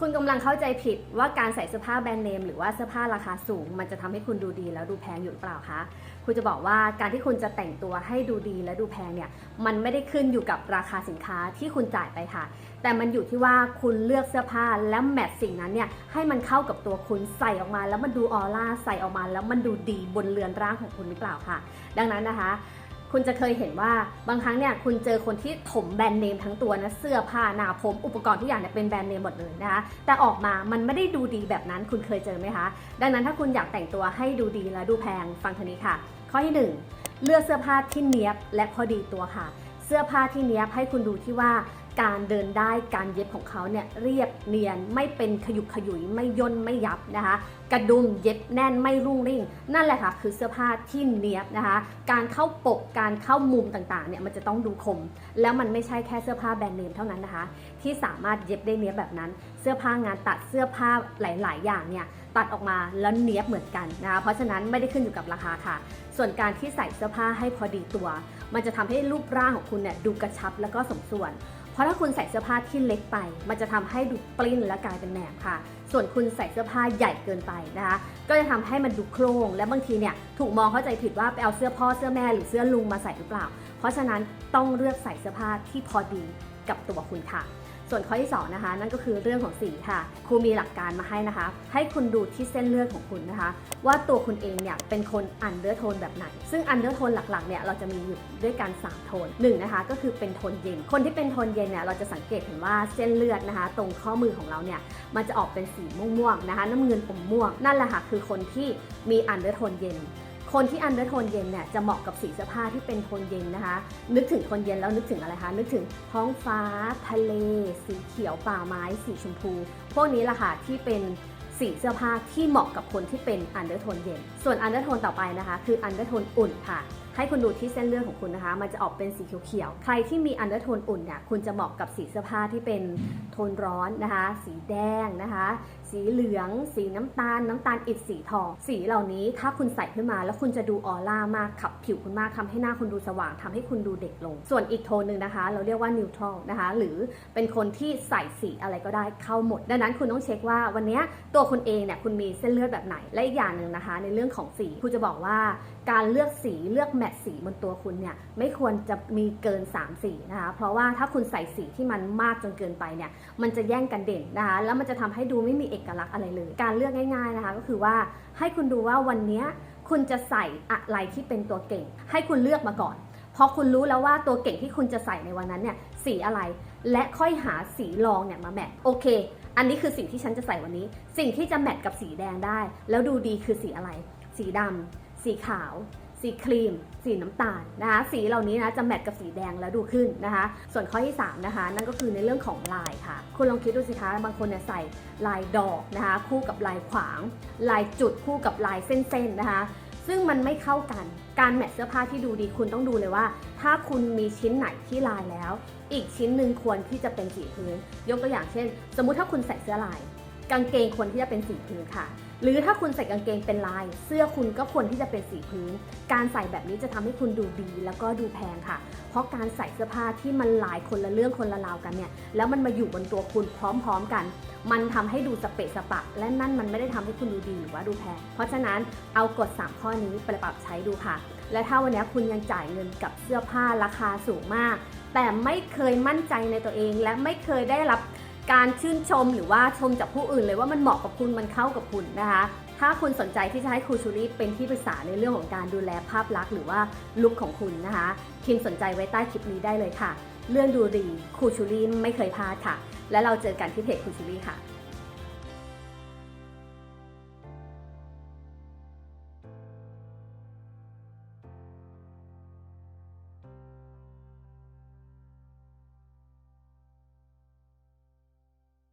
คุณกำลังเข้าใจผิดว่าการใส่เสื้อผ้าแบรนด์เนมหรือว่าเสื้อผ้าราคาสูง มันจะทำให้คุณดูดีแล้วดูแพงอยู่หรือเปล่าคะคุณจะบอกว่าการที่คุณจะแต่งตัวให้ดูดีและดูแพงเนี่ยมันไม่ได้ขึ้นอยู่กับราคาสินค้าที่คุณจ่ายไปค่ะ แต่มันอยู่ที่ว่าคุณเลือกเสื้อผ้าและแมทสิ่งนั้นเนี่ยให้มันเข้ากับตัวคุณใส่ออกมา แล้วมันดูออร่าใส่ออกมา แล้วมันดูดีบนเรือนร่างของคุณหรือเปล่าค่ะ ดังนั้นนะคะ คุณจะเคยเห็นว่าบางครั้งเนี่ยคุณเจอคนที่ถมแบรนด์เนมทั้งตัวนะเสื้อผ้าหน้าผมอุปกรณ์ทุกอย่างเนี่ยเป็นแบรนด์เนมหมดเลยนะคะแต่ออกมามันไม่ได้ดูดีแบบนั้นคุณเคยเจอไหมคะ ดังนั้นถ้าคุณอยากแต่งตัวให้ดูดีและดูแพงฟังทางนี้ค่ะ ข้อที่หนึ่งเลือกเสื้อผ้าที่เนี้ยบและพอดีตัวค่ะ เสื้อผ้าที่เนี้ยบให้คุณดูที่ว่า การเดินได้การเย็บของเขาเนี่ยเรียบเนียนไม่เป็นขยุกขยุยไม่ย่นไม่ยับนะคะ กระดุมเย็บแน่นไม่รุ่งริ่ง นั่นแหละค่ะคือเสื้อผ้าที่เนียบนะคะ การเข้าปกการเข้ามุมต่างๆเนี่ยมันจะต้องดูคม แล้วมันไม่ใช่แค่เสื้อผ้าแบรนด์เนมเท่านั้นนะคะ ที่สามารถเย็บได้เนียบแบบนั้น เสื้อผ้างานตัดเสื้อผ้าหลาย ๆ อย่างเนี่ยตัดออกมาแล้วเนียบเหมือนกันนะคะเพราะฉะนั้นไม่ได้ขึ้นอยู่กับราคาค่ะ ส่วนการที่ใส่เสื้อผ้าให้พอดีตัว มันจะทำให้รูปร่างของคุณเนี่ยดูกระชับแล้วก็สมส่วน เพราะถ้าคุณใส่เสื้อผ้าที่เล็กไป มันจะทำให้ดูปลิ้นและกลายเป็นแหนมค่ะ ส่วนคุณใส่เสื้อผ้าใหญ่เกินไปนะคะ ก็จะทำให้มันดูโครงและบางทีเนี่ยถูกมองเข้าใจผิดว่าไปเอาเสื้อพ่อเสื้อแม่หรือเสื้อลุงมาใส่หรือเปล่า เพราะฉะนั้นต้องเลือกใส่เสื้อผ้าที่พอดีกับตัวคุณค่ะ ส่วนข้อที่สองนะคะนั่นก็คือเรื่องของสีค่ะครูมีหลักการมาให้นะคะ ให้คุณดูที่เส้นเลือดของคุณนะคะ ว่าตัวคุณเองเนี่ยเป็นคนอันเดอร์โทนแบบไหน ซึ่งอันเดอร์โทนหลักๆเนี่ยเราจะมีอยู่ด้วยกัน 3 โทนหนึ่งนะคะก็คือเป็นโทนเย็น คนที่เป็นโทนเย็นเนี่ยเราจะสังเกตเห็นว่าเส้นเลือดนะคะ ตรงข้อมือของเราเนี่ยมันจะออกเป็นสีม่วงๆนะคะ น้ำเงินอมม่วงนั่นแหละค่ะคือคนที่มีอันเดอร์โทนเย็น คนที่อันเดอร์โทนเย็นเนี่ยจะเหมาะกับสีเสื้อผ้าที่เป็นโทนเย็นนะคะ นึกถึงโทนเย็นแล้วนึกถึงอะไรคะ นึกถึงท้องฟ้า ทะเล สีเขียวป่าไม้ สีชมพู พวกนี้แหละค่ะที่เป็นสีเสื้อผ้าที่เหมาะกับคนที่เป็นอันเดอร์โทนเย็น ส่วนอันเดอร์โทนต่อไปนะคะ คืออันเดอร์โทนอุ่นค่ะ ให้คุณดูที่เส้นเลือดของคุณนะคะ มันจะออกเป็นสีเขียวๆ ใครที่มีอันเดอร์โทนอุ่นเนี่ยคุณจะเหมาะกับสีเสื้อผ้าที่เป็นโทนร้อนนะคะ สีแดงนะคะ สีเหลือง สีน้ำตาล น้ำตาลอิฐสีทอง สีเหล่านี้ถ้าคุณใส่ขึ้นมา แล้วคุณจะดูออร่ามากขับผิวคุณมากทำให้หน้าคุณดูสว่างทำให้คุณดูเด็กลง ส่วนอีกโทนหนึ่งนะคะ เราเรียกว่านิวทรัลนะคะ หรือเป็นคนที่ใส่สีอะไรก็ได้เข้าหมด ดังนั้นคุณต้องเช็คว่าวันนี้ตัวคุณเองเนี่ยคุณมีเส้นเลือดแบบไหน และอีกอย่างหนึ่งนะคะ ในเรื่องของสีคุณจะบอกว่าการเลือกสีเลือกแมทสีบนตัวคุณเนี่ยไม่ควรจะมีเกิน 3 สีนะคะเพราะว่าถ้าคุณใส่สีที่มันมากจนเกินไปเนี่ยมันจะแย่งกันเด่นนะคะแล้วมันจะทำให้ดูไม่มีเอกลักษณ์อะไรเลย การเลือกง่าย ๆนะคะ ก็คือว่าให้คุณดูว่าวันนี้คุณจะใส่อะไรที่เป็นตัวเก่ง ให้คุณเลือกมาก่อนพอคุณรู้แล้วว่าตัวเก่งที่คุณจะใส่ในวันนั้นเนี่ยสีอะไร และค่อยหาสีรองเนี่ยมาแมทโอเค อันนี้คือสิ่งที่ฉันจะใส่วันนี้ สิ่งที่จะแมทกับสีแดงได้ แล้วดูดีคือสีอะไร สีดำสีขาว สีครีม สีน้ำตาลนะคะ สีเหล่านี้นะจะแมทกับสีแดงแล้วดูขึ้นนะคะ ส่วนข้อที่ 3 นะคะ นั่นก็คือในเรื่องของลายค่ะ คุณลองคิดดูสิคะ บางคนเนี่ยใส่ลายดอกนะคะ คู่กับลายขวาง ลายจุดคู่กับลายเส้นๆนะคะซึ่งมันไม่เข้ากัน การแมทเสื้อผ้าที่ดูดีคุณต้องดูเลยว่า ถ้าคุณมีชิ้นไหนที่ลายแล้ว อีกชิ้นหนึ่งควรที่จะเป็นสีพื้น ยกตัวอย่างเช่น สมมุติถ้าคุณใส่เสื้อลาย กางเกงควรที่จะเป็นสีพื้นค่ะ หรือถ้าคุณใส่กางเกงเป็นลาย เสื้อคุณก็ควรที่จะเป็นสีพื้น การใส่แบบนี้จะทำให้คุณดูดีแล้วก็ดูแพงค่ะ เพราะการใส่เสื้อผ้าที่มันลายคนละเรื่องคนละราวกันเนี่ยแล้วมันมาอยู่บนตัวคุณพร้อมๆกัน มันทำให้ดูสเปะสปะ และนั่นมันไม่ได้ทำให้คุณดูดีหรือว่าดูแพง เพราะฉะนั้นเอากฎ 3 ข้อนี้ไปปรับใช้ดูค่ะ และถ้าวันนี้คุณยังจ่ายเงินกับเสื้อผ้าราคาสูงมาก แต่ไม่เคยมั่นใจในตัวเองและไม่เคยได้รับ การชื่นชมหรือว่าชมจากผู้อื่นเลยว่ามันเหมาะกับคุณมันเข้ากับคุณนะคะ ถ้าคุณสนใจที่จะให้ครูชูรี่เป็นที่ปรึกษาในเรื่องของการดูแลภาพลักษณ์หรือว่าลุคของคุณนะคะพิมพ์สนใจไว้ใต้คลิปนี้ได้เลยค่ะ เรื่องดูดีครูชูรี่ไม่เคยพลาดค่ะ และเราเจอกันที่เพจครูชูรี่ค่ะ